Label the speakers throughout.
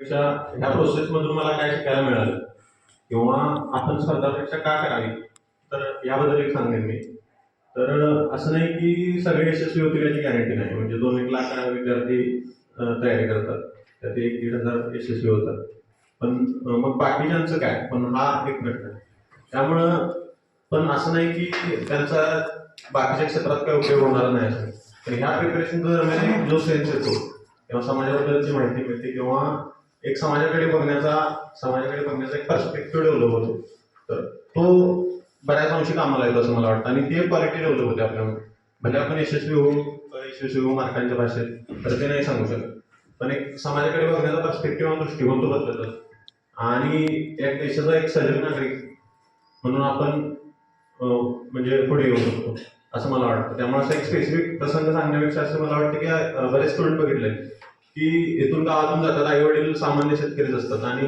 Speaker 1: पेक्षा ह्या प्रोसेसमधून मला काय शिकायला मिळालं? किंवा आपण स्पर्धापेक्षा का करावी? तर याबद्दल एक सांगेन मी. तर असं नाही की सगळे यशस्वी होतील याची गॅरंटी नाही. म्हणजे दोन एक लाख विद्यार्थी तयारी करतात. त्यात एक दीड हजार यशस्वी होतात. पण मग बाकीच्यांचं काय? पण हा एक प्रश्न आहे. त्यामुळं पण असं नाही की त्यांचा बाकीच्या क्षेत्रात काही उपयोग होणार नाही असं. तर ह्या प्रिपरेशन दरम्यान म्हणजे जो सेन्स येतो किंवा समाजाबद्दलची माहिती मिळते किंवा एक समाजाकडे बघण्याचा समाजाकडे बघण्याचा एक पर्स्पेक्टिव्ह डेव्हलप होतो. तर तो बऱ्याच अंशी कामाला येतो असं मला वाटतं. आणि ते क्वालिटी डेव्हलप होते आपल्यामध्ये. भले आपण यशस्वी होऊ यशस्वी होऊ मार्कांच्या भाषेत तर ते नाही सांगू शकत. पण एक समाजाकडे बघण्याचा पर्स्पेक्टिव्ह आणि दृष्टिकोन तो बदलत आणि एक देशाचा एक सजग नागरिक म्हणून आपण म्हणजे पुढे येऊ शकतो असं मला वाटतं. त्यामुळे असं एक स्पेसिफिक प्रसंग सांगण्यापेक्षा असं मला वाटतं की बरेच स्टुडंट बघितले की इथून गावातून जातात? आई वडील सामान्य शेतकरीच असतात आणि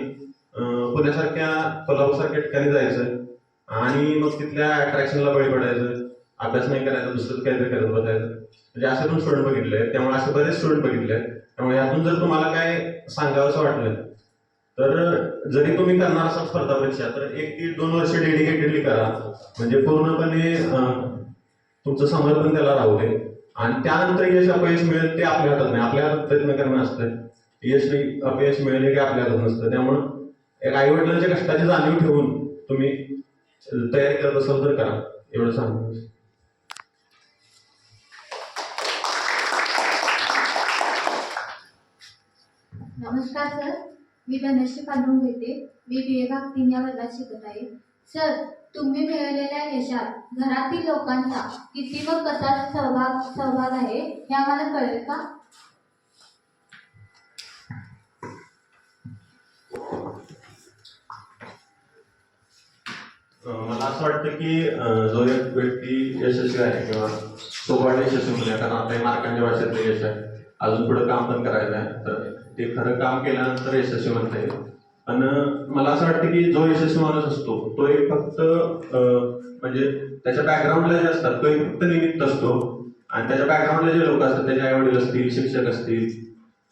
Speaker 1: पुण्यासारख्या कोल्हापूरसारख्या ठिकाणी जायचं आणि मग तिथल्या अट्रॅक्शनला बळी पडायचं. अभ्यास नाही करायचा दुसरं काहीतरी करत बसायचं. म्हणजे असे पण स्टुडंट बघितले. आहेत. त्यामुळे असे बरेच स्टुडंट बघितले. आहेत. त्यामुळे यातून जर तुम्हाला काय सांगावंसं वाटलं तर जरी तुम्ही करणार असाल स्पर्धा परीक्षा तर एक दीड दोन वर्ष डेडिकेटेडली करा. म्हणजे पूर्णपणे तुमचं समर्पण त्याला राहू दे. आणि त्यानंतर यश अपयश मिळेल ते आपल्या हातात नाही. आपल्या हातात प्रयत्न करणं असतं. यश अपयश मिळेल हे आपल्या हातात नसतं. त्यामुळं एक आई वडिलांच्या कष्टाची जाणीव ठेवून तुम्ही तयारी करत असाल तर करा. एवढं सांगतो.
Speaker 2: नमस्कार सर. मी धनश्री पांडुरंग घेते मी बी ए भाग तीन या वर्गात शिकत आहे. सर तुम्ही मिळवलेल्या यशात घरातील लोकांचा किती व कसा सहभाग सहभाग आहे हे आम्हाला कळेल का?
Speaker 1: मला असं वाटतं की जो एक व्यक्ती यशस्वी आहे किंवा तो सोबत यशस्वी म्हणजे कारण आता मार्कांच्या भाषेतलं यश आहे अजून पुढे काम पण करायचं आहे तर ते खरं काम केल्यानंतर यशस्वी म्हणता येईल. आणि मला असं वाटतं की जो यशस्वी माणूस असतो तो एक फक्त म्हणजे त्याच्या बॅकग्राऊंडला जे असतात तो एक फक्त निमित्त असतो. आणि त्याच्या बॅकग्राऊंडला जे लोक असतात त्याचे आई वडील असतील शिक्षक असतील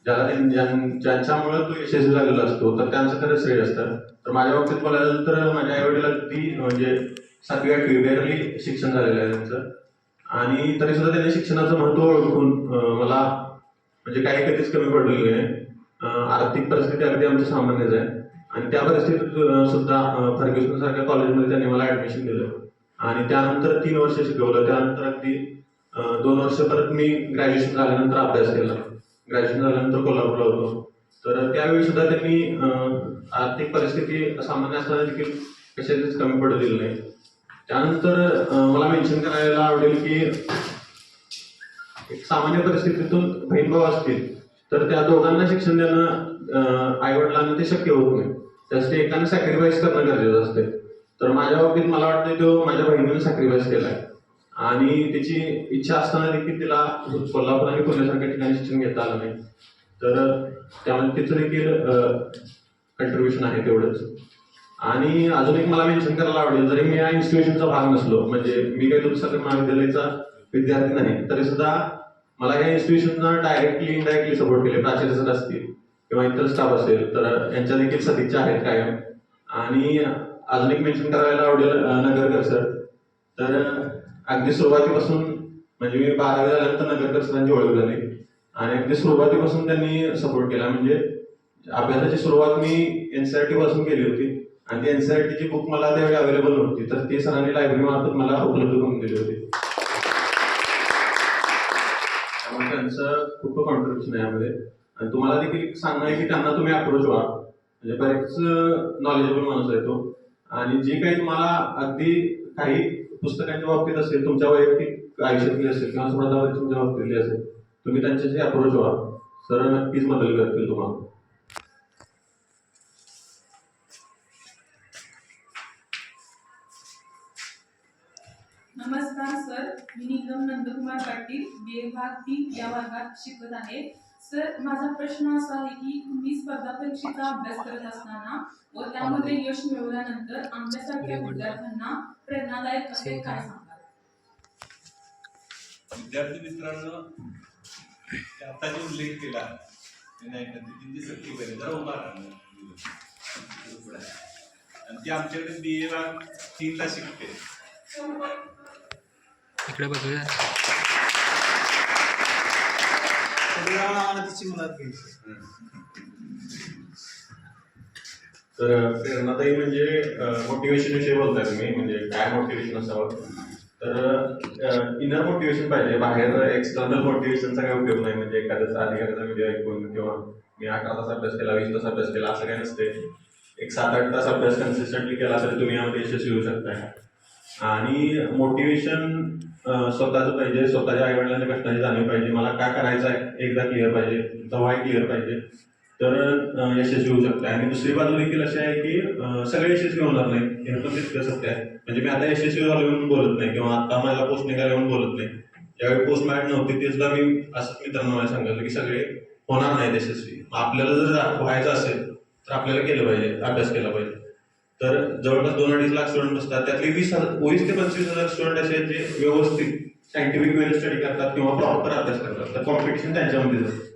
Speaker 1: ज्याला ज्यां- ज्यांच्यामुळे तो यशस्वी झालेला असतो तर त्यांचं खरं श्रेय असतं. तर माझ्या बाबतीत बोलायचं तर माझ्या आई वडील अगदी म्हणजे सातवी आठवी बेअरली शिक्षण झालेलं आहे त्यांचं. आणि तरी सुद्धा त्यांनी शिक्षणाचं महत्त्व ओळखून मला म्हणजे काही कधीच कमी पडलेली आहे आर्थिक परिस्थिती अगदी आमची सामान्यच आहे. आणि त्या परिस्थितीत सुद्धा फर्ग्युसन सारख्या कॉलेजमध्ये त्यांनी मला ऍडमिशन दिलं. आणि त्यानंतर तीन वर्ष शिकवलं. त्यानंतर अगदी दोन वर्ष परत मी ग्रॅज्युएशन झाल्यानंतर अभ्यास केला. ग्रॅज्युएशन झाल्यानंतर कोल्हापूरला होतो. तर त्यावेळी सुद्धा त्यांनी आर्थिक परिस्थिती सामान्य असताना देखील कशाचीच कमी पडू दिली नाही. त्यानंतर मला मेन्शन करायला आवडेल की एक सामान्य परिस्थितीतून बहीण भाऊ असतील. तर त्या दोघांना शिक्षण देणं आई वडिलांना ते शक्य होत नाही. त्यासाठी एकाने सॅक्रिफाईस करणं गरजेचं असते तर माझ्या बाबतीत मला वाटतं तो माझ्या बहिणीने सॅक्रिफाईस केलाय. आणि तिची इच्छा असताना देखील तिला कोल्हापूर आणि पुण्यासारख्या ठिकाणी शिक्षण घेता आलं नाही. तर त्यामध्ये तिचं देखील कंट्रीब्युशन आहे तेवढंच. आणि अजून एक मला मेन्शन करायला आवडेल जरी मी या इन्स्टिट्यूशनचा भाग नसलो म्हणजे मी काही दुसऱ्या महाविद्यालयाचा विद्यार्थी नाही तरी सुद्धा मला या इन्स्टिट्यूशनना डायरेक्टली इनडायरेक्टली सपोर्ट केले. प्राचार्य सर असतील किंवा इतर स्टाफ असेल तर यांच्या देखील सदिच्छा आहेत कायम. आणि अजून एक मेन्शन करायला आवडेल नगरकर सर तर अगदी सुरुवातीपासून म्हणजे मी बारावी झाल्यानंतर नगरकर सरांची ओळख झाली. आणि अगदी सुरुवातीपासून त्यांनी सपोर्ट केला. म्हणजे अभ्यासाची सुरुवात मी एनसीआरटी पासून केली होती. आणि ती एनसीआरटीची बुक मला त्यावेळी अवेलेबल नव्हती. तर ती सरांनी लायब्ररी मार्फत मला उपलब्ध करून दिली होती. त्यामुळे त्यांचं खूप कॉन्ट्रीब्युशन आहे यामध्ये. आणि तुम्हाला देखील सांगणं आहे की त्यांना तुम्ही अप्रोच व्हा. म्हणजे बरेच नॉलेजेबल माणूस आहे तो. आणि जे काही तुम्हाला अगदी काही पुस्तकांच्या बाबतीत असेल तुमच्या वैयक्तिक आयुष्यातली असेल किंवा स्पर्धा तुमच्या बाबतीतली असेल तुम्ही त्यांच्याशी अप्रोच व्हा. सर नक्कीच मदत करतील तुम्हाला.
Speaker 3: नमस्कार सर. मी निगम नंदकुमार पाटील बी ए भाग तीन या वर्गात शिकत आहे. सर माझा प्रश्न असा आहे की तुम्ही स्पर्धा परीक्षेचा अभ्यास करत असताना व त्यामध्ये यश मिळवल्यानंतर आमच्यासारख्या विद्यार्थ्यांना प्रेरणादायक असे काय सांगाल?
Speaker 4: विद्यार्थी मित्रांनो आता जे उल्लेख केला सक्ती जरा उभा आणि ती आमच्याकडे बी ए तीनला शिकते.
Speaker 5: इकडे बघूया.
Speaker 1: तर प्रेरणादायी म्हणजे मोटिवेशन विषयी बोलताय तुम्ही म्हणजे काय मोटिवेशन असावं? तर इनर मोटिवेशन पाहिजे बाहेर एक्सटर्नल मोटिवेशनचा काय उपयोग नाही म्हणजे एखाद्याचा अधिकाऱ्याचा व्हिडिओ ऐकून किंवा मी अकरा तास अभ्यास केला वीस तास अभ्यास केला असं काही नसते. एक सात आठ तास अभ्यास कन्सिस्टंटली केला तरी तुम्ही यामध्ये यशस्वी होऊ शकताय. आणि मोटिवेशन स्वतःचं पाहिजे स्वतःच्या आईवडिलांच्या कष्टाची जाणीव पाहिजे. मला काय करायचं आहे? एकदा क्लिअर पाहिजे. तेव्हा क्लिअर पाहिजे. तर यशस्वी होऊ शकते. आणि दुसरी बाजू देखील अशी आहे की सगळे यशस्वी होणार नाही. हे पण तितकं सत्य आहे. म्हणजे मी आता यशस्वी झालो म्हणून बोलत नाही किंवा आता मला पोस्ट निघाले म्हणून बोलत नाही. ज्यावेळी पोस्ट मॅट नव्हती तेसुद्धा मी असंच मित्रांना मला सांगितलं की सगळे होणार नाहीत यशस्वी. आपल्याला जर व्हायचं असेल तर आपल्याला केलं पाहिजे अभ्यास केला पाहिजे. तर जवळपास दोन अडीच लाख स्टुडंट असतात त्यातले वीस हजार वीस ते पंचवीस हजार स्टुडंट असे आहेत जे व्यवस्थित सायंटिफिक वेने स्टडी करतात किंवा प्रॉपर अभ्यास करतात. तर कॉम्पिटिशन त्यांच्यामध्ये असतं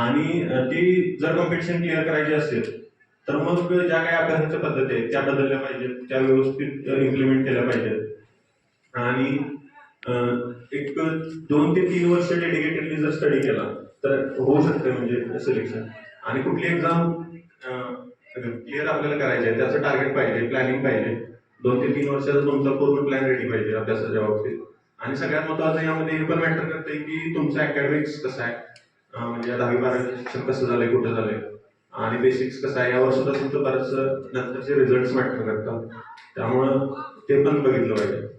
Speaker 1: आणि ती जर कॉम्पिटिशन क्लिअर करायची असेल तर मग ज्या काही अभ्यासाच्या पद्धती आहेत त्या बदलल्या पाहिजेत त्या व्यवस्थित इम्प्लिमेंट केल्या पाहिजेत. आणि एक दोन ते तीन वर्ष डेडिकेटेडली जर स्टडी केला तर होऊ शकतं म्हणजे सिलेक्शन आणि कुठली एक्झाम क्लिअर आपल्याला करायची आहे. त्याचं टार्गेट पाहिजे प्लॅनिंग पाहिजे. दोन ते तीन वर्षाचा तुमचा पूर्ण प्लॅन रेडी पाहिजे अभ्यासाच्या बाबतीत. आणि सगळ्यात महत्त्वाचं यामध्ये हे पण मॅटर करते की तुमचं अकॅडमिक्स कसं आहे? म्हणजे दहावी बारावी शिक्षण कसं झालंय कुठं झालंय? आणि बेसिक्स कसं आहे? यावर सुद्धा तुमचं बरंच नंतरचे रिझल्ट मॅटर करतात. त्यामुळं ते पण बघितलं पाहिजे.